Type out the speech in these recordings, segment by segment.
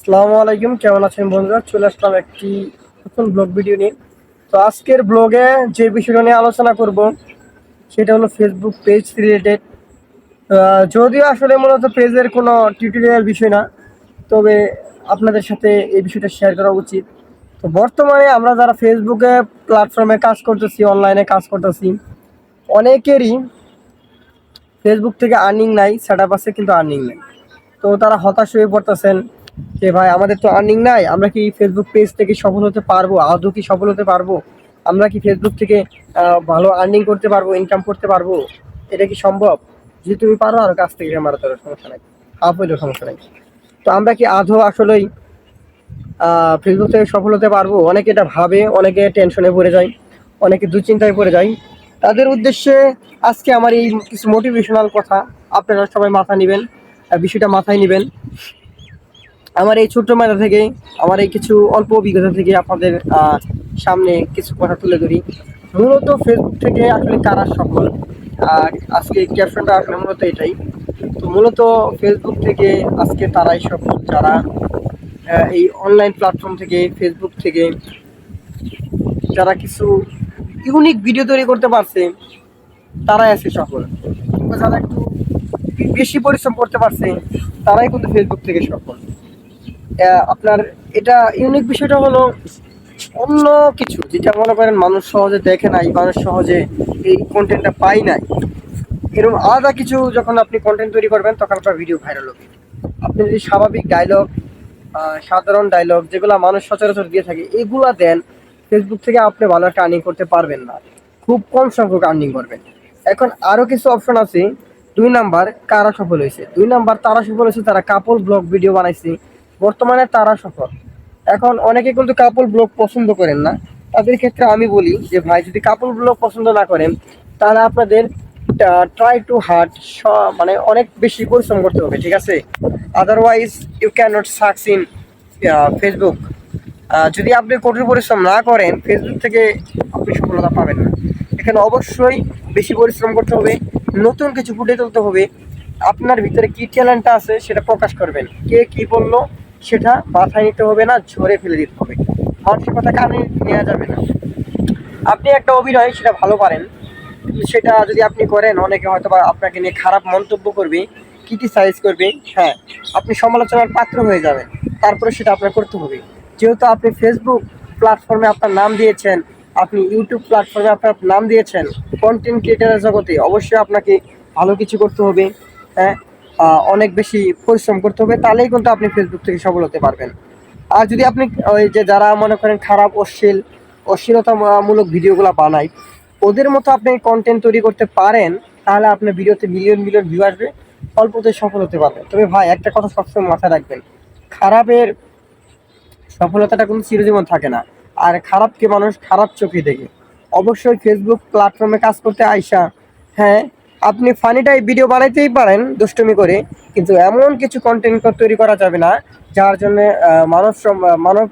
আসসালামু আলাইকুম, কেমন আছেন বন্ধুরা? চলে আসলাম একটি নতুন ব্লগ ভিডিও নিয়ে। তো আজকের ব্লগে যে বিষয়টা নিয়ে আলোচনা করব, সেটা হলো ফেসবুক পেজ রিলেটেড যদিও আসলে মূলত পেজের কোনো টিউটোরিয়াল বিষয় না, তবে আপনাদের সাথে এই বিষয়টা শেয়ার করা উচিত। তো বর্তমানে আমরা যারা ফেসবুকে প্ল্যাটফর্মে কাজ করতেছি অনলাইনে কাজ করতেছি, অনেকেরই ফেসবুক থেকে আর্নিং নাই সেট আপ আছে কিন্তু আর্নিং নেই। তো তারা হতাশ হয়ে পড়তেছেন যে ভাই, আমাদের তো আর্নিং নাই, আমরা কি ফেসবুক পেজ থেকে সফল হতে পারব? আদৌ কি সফল হতে পারব? আমরা কি ফেসবুক থেকে ভালো আর্নিং করতে পারব ইনকাম করতে পারব? এটা কি সম্ভব? যদি তুমি পারো, আর কাছ থেকে আমার তো সমস্যা নাই। হাফ হইলেও সমস্যা নাই। তো আমরা কি আদৌ আসলেই ফেসবুক থেকে সফল হতে পারব? অনেকে এটা ভাবে, অনেকে টেনশনে পড়ে যায়, অনেকে দুশ্চিন্তায় পড়ে যায়। তাদের উদ্দেশ্যে আজকে আমার এই কিছু মোটিভেশনাল কথা আপনারা সবাই মাথা নেবেন বিষয়টা মাথায় নেবেন। আমার এই ছোট্ট মেলা থেকে আমার এই কিছু অল্প অভিজ্ঞতা থেকে আপনাদের সামনে কিছু কথা তুলে ধরি। মূলত ফেসবুক থেকে আসলে কারা সফল? আর আজকে ক্যাপশনটা আসলে মূলত এটাই। তো মূলত ফেসবুক থেকে আজকে তারাই সফল, যারা এই অনলাইন প্ল্যাটফর্ম থেকে ফেসবুক থেকে যারা কিছু ইউনিক ভিডিও তৈরি করতে পারছে, তারাই আছে সফল। যারা একটু বেশি পরিশ্রম করতে পারছে, তারাই কিন্তু ফেসবুক থেকে সফল। আপনার এটা ইউনিক বিষয়টা হলো অন্য কিছু, যেটা মনে করেন মানুষ সহজে দেখে নাই, মানুষ সহজে এই কন্টেন্টটা পাই নাই। এরকম আলাদা কিছু যখন আপনি কন্টেন্ট তৈরি করবেন, তখন আপনার ভিডিও ভাইরাল হবে। আপনি যদি স্বাভাবিক ডায়লগ সাধারণ ডায়লগ যেগুলো মানুষ সচরাচর দিয়ে থাকে, এগুলা দেন ফেসবুক থেকে আপনি ভালো একটা আর্নিং করতে পারবেন না। খুব কম সংখ্যক আর্নিং করবেন। এখন আরও কিছু অপশন আছে। দুই নাম্বার, কারা সফল হয়েছে? দুই নাম্বার, তারা সফল হয়েছে, তারা কাপল ব্লগ ভিডিও বানাইছে। বর্তমানে তারা সফল। এখন অনেকে কিন্তু কাপল ব্লগ পছন্দ করেন না। তাদের ক্ষেত্রে আমি বলি যে, ভাই, যদি কাপল ব্লগ পছন্দ না করেন, তাহলে আপনাদের ট্রাই টু হার্ড মানে অনেক বেশি পরিশ্রম করতে হবে, ঠিক আছে? Otherwise you can not success in Facebook যদি আপনি কঠোর পরিশ্রম না করেন ফেসবুক থেকে আপনি সফলতা পাবেন না। এখানে অবশ্যই বেশি পরিশ্রম করতে হবে, নতুন কিছু ফুটে তুলতে হবে। আপনার ভিতরে কি ট্যালেন্টটা আছে, সেটা প্রকাশ করবেন। কে কি বলল? সেটা মাথায় নিতে হবে না ঝরে ফেলে দিতে হবে। মানুষের কথা কানে নেওয়া যাবে না। আপনি একটা অভিনয়, সেটা ভালো পারেন। সেটা যদি আপনি করেন, অনেকে হয়তো বা আপনাকে নিয়ে খারাপ মন্তব্য করবে ক্রিটিসাইজ করবে হ্যাঁ আপনি সমালোচনার পাত্র হয়ে যাবেন। তারপরে সেটা আপনার করতে হবে। যেহেতু আপনি ফেসবুক প্ল্যাটফর্মে আপনার নাম দিয়েছেন, আপনি ইউটিউব প্ল্যাটফর্মে আপনার নাম দিয়েছেন কন্টেন্ট ক্রিয়েটারের জগতে অবশ্যই আপনাকে ভালো কিছু করতে হবে। হ্যাঁ অনেক বেশি পরিশ্রম করতে হবে, তাহলেই কিন্তু আপনি ফেসবুক থেকে সফল হতে পারবেন। আর যদি আপনি ওই যে যারা মনে করেন খারাপ, অশ্লীল, অশ্লীলতামূলক ভিডিওগুলো বানায়, ওদের মতো আপনি কন্টেন্ট তৈরি করতে পারেন, তাহলে আপনার ভিডিওতে মিলিয়ন মিলিয়ন ভিউ আসবে অল্পতে সফল হতে পারবেন। তবে ভাই, একটা কথা সবসময় মাথায় রাখবেন, খারাপের সফলতাটা কোনো চিরজীবন থাকে না। আর খারাপকে মানুষ খারাপ চোখে দেখে। অবশ্যই ফেসবুক প্ল্যাটফর্মে কাজ করতে আইসা হ্যাঁ আপনি ফানি টাইপ ভিডিও বানাইতেই পারেন দুষ্টুমি করে কিন্তু এমন কিছু কন্টেন্ট তৈরি করা যাবে না যার জন্য মানব মানব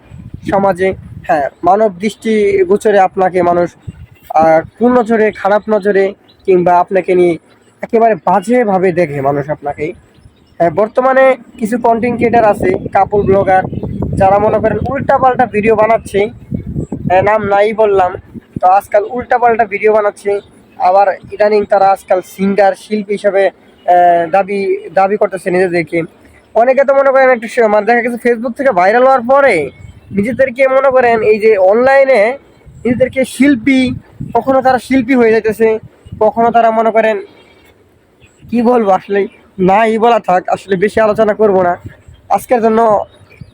সমাজে হ্যাঁ মানব দৃষ্টি গোচরে আপনাকে মানুষ আহ, কোন নজরে খারাপ নজরে কিংবা আপনাকে নিয়ে একেবারে বাজেভাবে দেখে মানুষ আপনাকে। হ্যাঁ বর্তমানে কিছু কন্টেন্ট ক্রিয়েটার আছে কাপড় ব্লগার যারা মনে করেন উল্টা পাল্টা ভিডিও বানাচ্ছে। হ্যাঁ, নাম নাই বললাম তো আজকাল উল্টা পাল্টা ভিডিও বানাচ্ছে। আবার ইদানিং তারা আজকাল সিঙ্গার শিল্পী হিসাবে দাবি দাবি করতেছে নিজেদেরকে। অনেকে তো মনে করেন একটু মানে দেখা গেছে ফেসবুক থেকে ভাইরাল হওয়ার পরে নিজেদেরকে মনে করেন এই যে অনলাইনে নিজেদেরকে শিল্পী, কখনো তারা শিল্পী হয়ে যাইতেছে, কখনো তারা মনে করেন, কি বলব আসলে, নাই বলা থাক, আসলে বেশি আলোচনা করব না। আজকের জন্য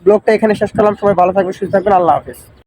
ব্লগটা এখানে শেষ করলাম, সবাই ভালো থাকবে সুস্থ থাকবেন, আল্লাহ হাফেজ।